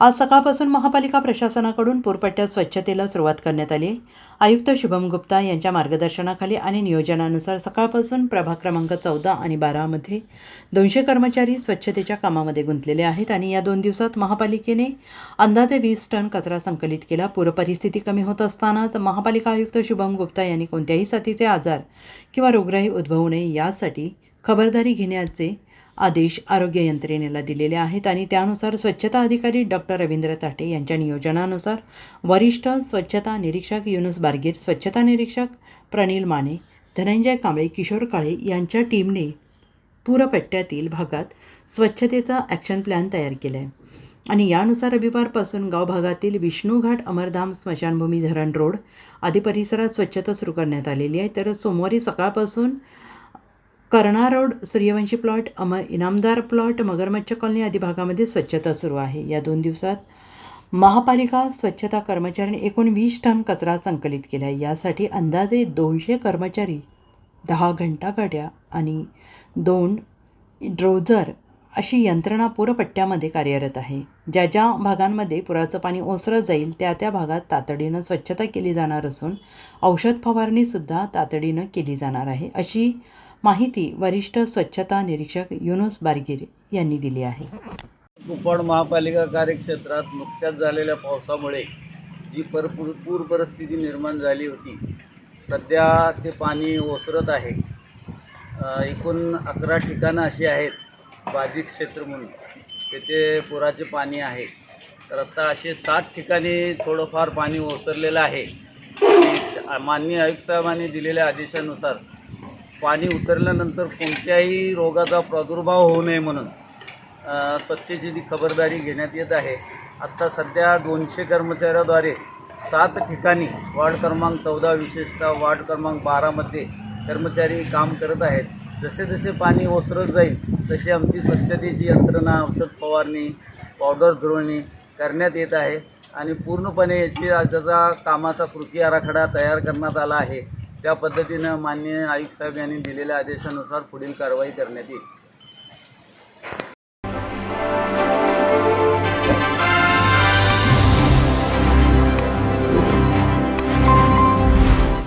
आज सकाळपासून महापालिका प्रशासनाकडून पूरपट्ट्यात स्वच्छतेला सुरुवात करण्यात आली. आयुक्त शुभम गुप्ता यांच्या मार्गदर्शनाखाली आणि नियोजनानुसार सकाळपासून प्रभाग क्रमांक चौदा आणि बारामध्ये दोनशे कर्मचारी स्वच्छतेच्या कामामध्ये गुंतलेले आहेत आणि या दोन दिवसात महापालिकेने अंदाजे वीस टन कचरा संकलित केला. पूरपरिस्थिती कमी होत असतानाच महापालिका आयुक्त शुभम गुप्ता यांनी कोणत्याही साथीचे आजार किंवा रोगराई उद्भवू नये यासाठी खबरदारी घेण्याचे आदेश आरोग्य यंत्रणेला दिलेले आहेत आणि त्यानुसार स्वच्छता अधिकारी डॉक्टर रवींद्र ताटे यांच्या नियोजनानुसार वरिष्ठ स्वच्छता निरीक्षक युनुस बारगीर स्वच्छता निरीक्षक प्रणील माने धनंजय कांबळे किशोर काळे यांच्या टीमने पूरपट्ट्यातील भागात स्वच्छतेचा ॲक्शन प्लॅन तयार केला आहे आणि यानुसार रविवारपासून गाव भागातील विष्णूघाट अमरधाम स्मशानभूमी धरण रोड आदी परिसरात स्वच्छता सुरू करण्यात आलेली आहे. तर सोमवारी सकाळपासून Karna road Suryavanshi plot Amar Inamdar plot Magarmachh colony आदी भागामध्ये स्वच्छता सुरू आहे. या दोन दिवसात महापालिका स्वच्छता कर्मचाऱ्यांनी एकूण वीस टन कचरा संकलित केला आहे यासाठी अंदाजे दोनशे कर्मचारी दहा घंटा गाड्या आणि दोन ड्रोजर अशी यंत्रणा पूरपट्ट्यामध्ये कार्यरत आहे. ज्या ज्या भागांमध्ये पुराचं पाणी ओसरत जाईल त्या त्या भागात तातडीनं स्वच्छता केली जाणार असून औषध फवारणीसुद्धा तातडीनं केली जाणार आहे. अशी माहिती वरिष्ठ स्वच्छता निरीक्षक युनुस बारगीर यांनी दिली आहे. कुपवाड महापालिका कार्यक्षेत्रात नुकत्याच झालेल्या पावसामुळे जी पर पूर परिस्थिती निर्माण झाली होती सध्या ते पाणी ओसरत आहे. एकूण अकरा ठिकाणं अशी आहेत बाधित क्षेत्र म्हणून. तेथे पुराचे पाणी आहे. तर आता असे सात ठिकाणी थोडंफार पाणी ओसरलेलं आहे. माननीय आयुक्त साहेबांनी दिलेल्या आदेशानुसार पाणी उतरल्यानंतर कोणत्याही रोगाचा प्रादुर्भाव होऊ नये म्हणून स्वच्छतेची ती खबरदारी घेण्यात येत आहे. आत्ता सध्या दोनशे कर्मचाऱ्याद्वारे सात ठिकाणी वार्ड क्रमांक चौदा विशेषतः वार्ड क्रमांक बारामध्ये कर्मचारी काम करत आहेत. जसे जसे पाणी ओसरत जाईल तशी आमची स्वच्छतेची यंत्रणा औषध फवारणी पावडर धुळणी करण्यात येत आहे. आणि पूर्णपणे याची त्याचा कामाचा कृती आराखडा तयार करण्यात आला आहे. त्या पद्धतीनं माननीय आयुक्त साहेब यांनी दिलेल्या आदेशानुसार पुढील कारवाई करण्यात येईल.